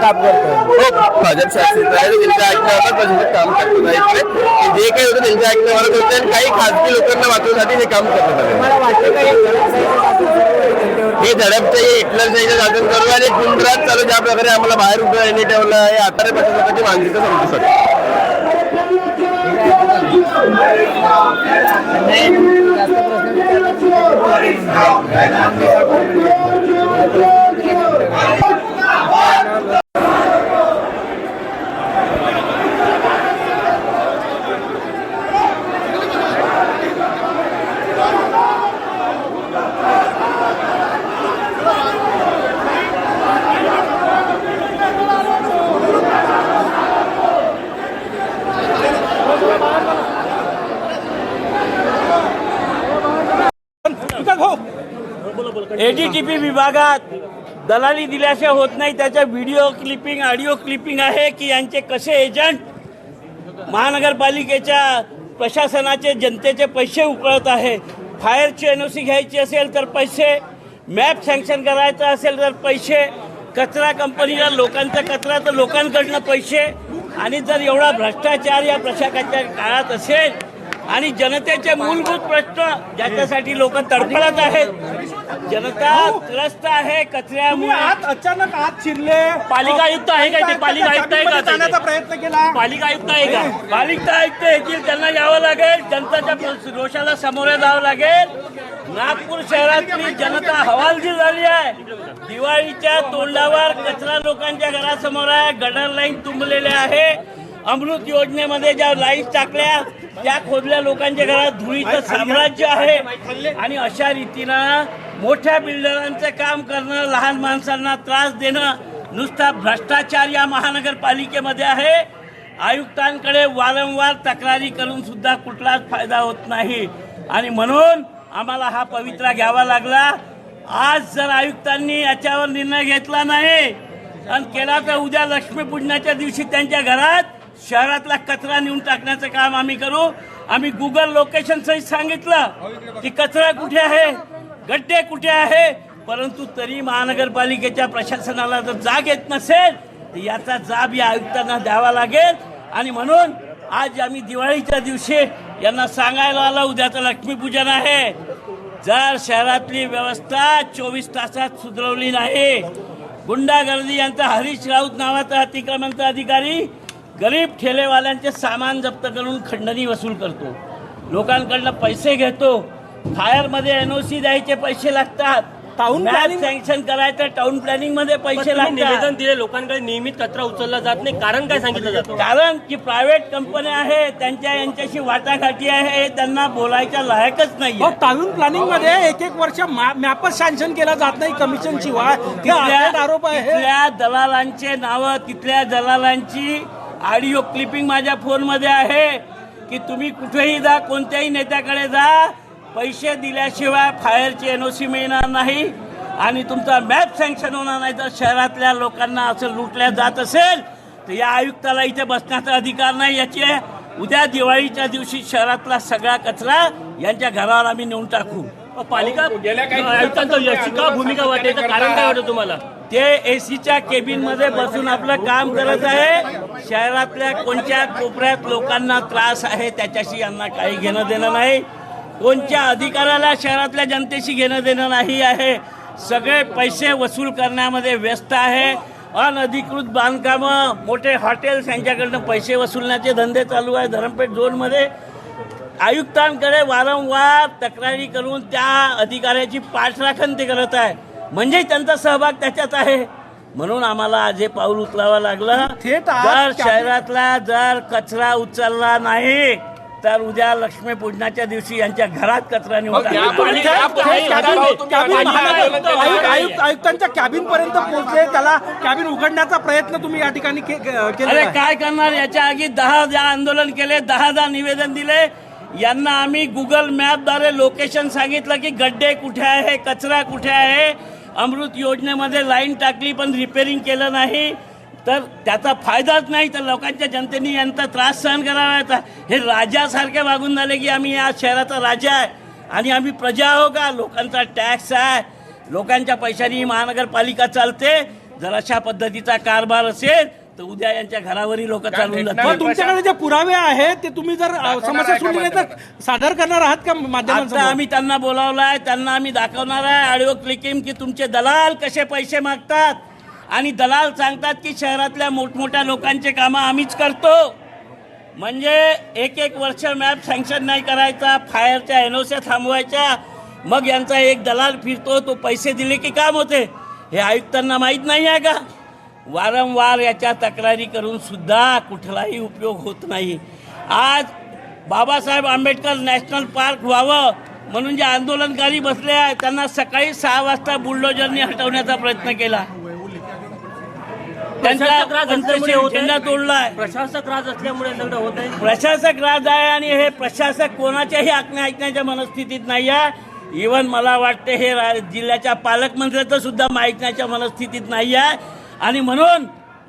काम करतो भाजप काम जे काही होतं ऐकण्यावर काही खासगी लोकांना वाचवण्यासाठी हे काम करत आहे. हे जनसाहित्य इथलं झडपचे हिटलरशाहीचं करू. आणि कुंडरात चालू ज्या प्रकारे आम्हाला बाहेर उभं राहिली ठेवलं आहे आता प्रशासनाची तर समजू शकतो. एजीटीपी विभागात दलाली दिल्याशिवाय होत नाही. त्याच्या व्हिडिओ क्लिपिंग ऑडिओ क्लिपिंग आहे की यांचे कसे एजंट महानगरपालिकेच्या प्रशासनाचे जनतेचे पैसे उकळत आहे. फायरची एन ओ सी घ्यायची असेल तर पैसे मॅप सँक्शन करायचं असेल तर पैसे कचरा कंपनीला लोकांचा कचरा तर लोकांकडनं पैसे. आणि जर एवढा भ्रष्टाचार या प्रशासनाच्या काळात असेल आणि जनतेचे मूलभूत प्रश्न ज्याच्यासाठी लोक तडफडत आहेत जनता त्रस्त आहे तुम्ही कचऱ्यामुळे आत अचानक आत शिरले. पालिका आयुक्त आहे का ते? पालिका आयुक्त आहे का? जाण्याचा प्रयत्न केला. पालिका आयुक्त आहे का? पालिका आयुक्त येतील त्यांना यावं लागेल. जनताच्या रोषाला सामोरे जावं लागेल. नागपूर शहरातली जनता हवालदिल झाली आहे. दिवाळीच्या तोंडावर कचरा लोकांच्या घरासमोर आहे. गटर लाईन तुंबलेले आहे. अमृत योजनेमध्ये ज्या लाईन टाकल्या त्या खोदल्या लोकांच्या घरात धुळीचं साम्राज्य आहे. आणि अशा रीतीनं मोठ्या बिल्डरांचं काम करणं लहान माणसांना त्रास देणं नुसता भ्रष्टाचार या महानगरपालिकेमध्ये आहे. आयुक्तांकडे वारंवार तक्रारी करून सुद्धा कुठलाच फायदा होत नाही. आणि म्हणून आम्हाला हा पवित्रा घ्यावा लागला. आज जर आयुक्तांनी याच्यावर निर्णय घेतला नाही आणि केला तर उद्या लक्ष्मीपूजनाच्या दिवशी त्यांच्या घरात शहरातला कचरा नेऊन टाकण्याचं काम आम्ही करू. आम्ही गुगल लोकेशन सहित सांगितलं की कचरा कुठे आहे? गड्डे कुठे आहे? परंतु तरी महानगरपालिकेच्या प्रशासनाला जर जाग येत नसेल तर याचा जाब या आयुक्तांना द्यावा लागेल. आणि म्हणून आज आम्ही दिवाळीच्या दिवशी यांना सांगायला आलं उद्याचं लक्ष्मीपूजन आहे. जर शहरातली व्यवस्था चोवीस तासात सुधरवली नाही गुंडागर्दी यांचा हरीश राऊत नावाचा अतिक्रमणचा अधिकारी गरीब ठेलेवाल्यांचे सामान जप्त करून खंडणी वसूल करतो. लोकांकडनं पैसे घेतो. फायरमध्ये एनओसी द्यायचे पैसे लागतात. टाऊन मॅप प्लॅनिंग- सँक्शन करायचं टाउन प्लॅनिंगमध्ये पैसे निवेदन दिले लोकांकडे नियमित कचरा उचलला जात नाही. कारण काय सांगितलं जातं? कारण की प्रायव्हेट कंपन्या आहे त्यांच्या यांच्याशी वाटाघाटी आहे त्यांना बोलायच्या लायकच नाही टाऊन प्लॅनिंगमध्ये एक एक वर्ष मॅपच सँक्शन केला जात नाही कमिशन शिवाय. आरोप आहे. दलालांचे नाव तिथल्या दलालांची ऑडिओ क्लिपिंग माझ्या फोनमध्ये आहे की तुम्ही कुठेही जा कोणत्याही नेत्याकडे जा पैसे दिल्याशिवाय फायरची एनओसी मिळणार नाही आणि तुमचा मॅप सँक्शन होणार नाही. तर शहरातल्या लोकांना असं लुटल्या जात असेल तर या आयुक्ताला इथे बसण्याचा अधिकार नाही. याची उद्या दिवाळीच्या दिवशी शहरातला सगळा कचरा यांच्या घरावर आम्ही नेऊन टाकू. पालिका आयुक्तांचं याची का भूमिका वाटते याचं कारण काय वाटतं तुम्हाला? ते एसीच्या केबिनमध्ये बसून आपलं काम करत आहे. शहरातल्या कोणत्या कोपऱ्यात लोकांना त्रास आहे त्याच्याशी यांना काही घेणं देणं नाही. कोणत्या अधिकाऱ्याला शहरातल्या जनतेशी घेणं देणं नाही आहे. सगळे पैसे वसूल करण्यामध्ये व्यस्त आहे. अनधिकृत बांधकामं मोठे हॉटेल्स यांच्याकडनं पैसे वसूलण्याचे धंदे चालू आहे धरमपेठ झोनमध्ये. आयुक्तांकडे वारंवार तक्रारी करून त्या अधिकाऱ्याची पाठराखण ते करत आहे. म्हणजे त्यांचा सहभाग त्याच्यात आहे. म्हणून आम्हाला आज हे पाऊल उचलावं लागलं. जर शहरातला जर कचरा उचलला नाही तर उद्या लक्ष्मीपूजनाच्या दिवशी यांच्या घरात कचरा आयुक्तांच्या कॅबिन पर्यंत पोहोचले त्याला कॅबिन उघडण्याचा प्रयत्न तुम्ही या ठिकाणी. काय करणार? याच्या आधी दहा हजार आंदोलन केले दहा हजार निवेदन दिले. यांना आम्ही गुगल मॅपद्वारे लोकेशन सांगितलं की गड्डे कुठे आहे कचरा कुठे आहे? अमृत योजनेमध्ये लाईन टाकली पण रिपेअरिंग केलं नाही तर त्याचा फायदाच नाही. तर लोकांच्या जनतेने यांचा त्रास सहन करावा हे राजासारखे वागून झाले की आम्ही या शहराचा राजा आहे. आणि आम्ही प्रजा आहो का? लोकांचा टॅक्स आहे. लोकांच्या पैशाने ही महानगरपालिका चालते. जर अशा पद्धतीचा कारभार असेल तर उद्या यांच्या घरावरही लोक चालून पण जातील तुमच्याकडे जे पुरावे आहेत ते तुम्ही जर अ, समस्या सोडली नाही तर सादर करणार आहात का आता माध्यमांसमोर आम्ही त्यांना बोलावलाय त्यांना आम्ही दाखवणार आहे ऑडिओ क्लिकिंग की तुमचे दलाल कसे पैसे मागतात. आणि दलाल सांगतात की शहरातल्या मोठमोठ्या लोकांचे कामं आम्हीच करतो. म्हणजे एक एक वर्ष मॅप सँक्शन नाही करायचा फायरच्या एनओच्या थांबवायच्या मग यांचा एक दलाल फिरतो तो पैसे दिले की काम होते. हे आयुक्तांना माहीत नाही आहे का? वारंवार याच्या तक्रारी करून सुद्धा कुठलाही उपयोग होत नाही. आज बाबासाहेब आंबेडकर नॅशनल पार्क व्हावं म्हणून जे आंदोलनकारी बसले आहेत त्यांना सकाळी सहा वाजता बुलडोजरनी हटवण्याचा प्रयत्न केला. त्यांचा तोडलाय. प्रशासक राज असल्यामुळे सगळं होत आहे. प्रशासक राज आहे आणि हे प्रशासक कोणाच्याही आज्ञा ऐकण्याच्या मनस्थितीत नाही आहे. इवन मला वाटते हे जिल्ह्याच्या पालकमंत्र्याचं सुद्धा ऐकण्याच्या मनस्थितीत नाही आहे. आणि म्हणून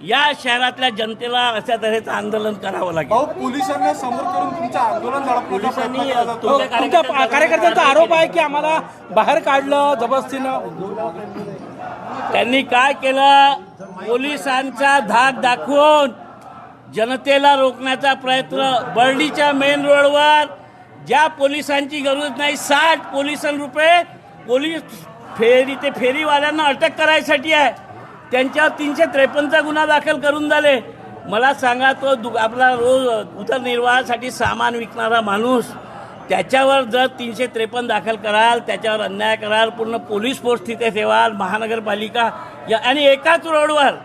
या शहरातल्या जनतेला अशा तऱ्हेचं आंदोलन करावं लागेल. पोलिसांना समोर करून तुमचं आंदोलन पोलिसांनी तुमच्या कार्यकर्त्यांचा आरोप आहे की आम्हाला बाहेर काढलं जबरदस्तीनं. त्यांनी काय केलं? पोलिसांचा धाक दाखवून जनतेला रोखण्याचा प्रयत्न बर्डीच्या मेन रोडवर ज्या पोलिसांची गरज नाही साठ पोलिसां रुपये पोलीस फेरी ते फेरीवाल्यांना अटक करायसाठी आहे. त्यांच्यावर तीनशे त्रेपन्नचा गुन्हा दाखल करून झाले. मला सांगा तो दु आपला रोज उदरनिर्वाहासाठी सामान विकणारा माणूस त्याच्यावर जर तीनशे त्रेपन्न दाखल कराल त्याच्यावर अन्याय कराल पूर्ण पोलीस फोर्स तिथे ठेवाल महानगरपालिका या आणि एकाच रोडवर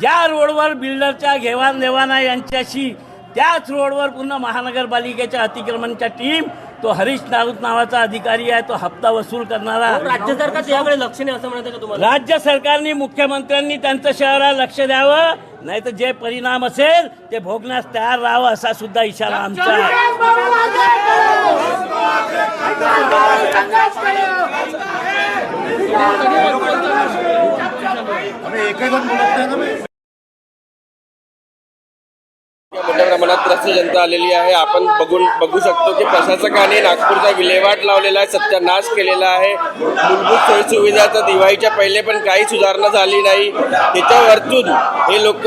ज्या रोडवर बिल्डरच्या घेवाण यांच्याशी त्याच रोडवर पुन्हा महानगरपालिकेच्या अतिक्रमणच्या टीम तो हरीश नारूत नावाचा अधिकारी आहे तो हप्ता वसूल करणारा. राज्य सरकार त्याकडे लक्ष नाही असं म्हणत का तुम्हाला? राज्य सरकारने मुख्यमंत्र्यांनी त्यांचं शहराला लक्ष द्यावं नाही तर जे परिणाम असेल ते भोगण्यास तयार राहावं असा सुद्धा इशारा आमचा आहे. प्रमाणात जनता आलेली आहे. आपण बघून बघू शकतो की प्रशासकाने नागपूरचा विल्हेवाट लावलेला आहे सत्यानाश केलेला आहे. मूलभूत सोयीसुविधाचा दिवाळीच्या पहिले पण काही सुधारणा झाली नाही. त्याच्यावरतून हे लोक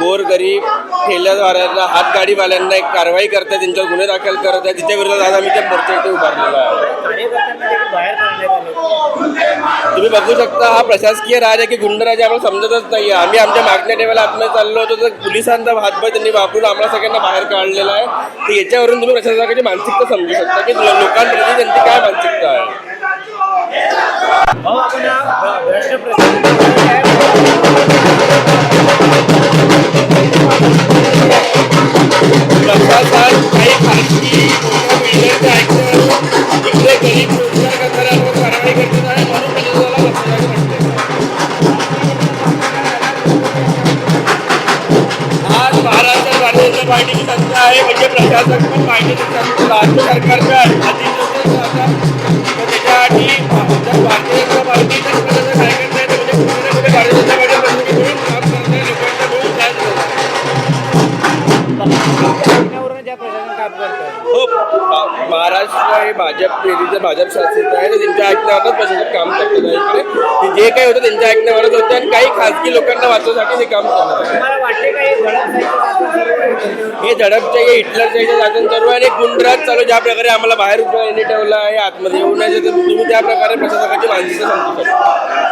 गोरगरीब ठेल्याद्वाऱ्यांना हातगाडीवाल्यांना एक कारवाई करतात त्यांच्यावर गुन्हे दाखल करत आहेत तिच्या विरोधात आज आम्ही त्या मोर्चा इथे उभारलेला आहे. बाहेर काढण्यात आले तुम्ही बघू शकता हा प्रशासकीय राज आहे की गुंडराज आहे आम्हाला समजतच नाही आम्ही आमच्या मागण्या ठेवायला आतमध्ये चाललो होतो तर पोलिसांचा हातभार त्यांनी वापरून आम्हाला सगळ्यांना बाहेर काढलेला आहे. तर याच्यावरून तुम्ही प्रशासनाची मानसिकता समजू शकता की लोकांप्रती त्यांची काय मानसिकता आहे? आपण प्रशासक पण पार्टीची सत्ता त्याच्यासाठी हे भाजप पेरीचं भाजप शासित आहे तर त्यांच्या ऐकण्यावरच प्रशासक काम करतात इकडे ते जे काही होतं त्यांच्या ऐकण्यावरच होतं आणि काही खासगी लोकांना वाचवण्यासाठी ते काम करत आहे? हे झडपच्या हे हिटलरच्या शासन चालू आहे आणि गुंडराज चालू ज्या प्रकारे आम्हाला बाहेर उभं ठेवलं आहे आतमध्ये येऊ नये तर तुम्ही त्या प्रकारे प्रशासकाची मानसिकता समजू शकता.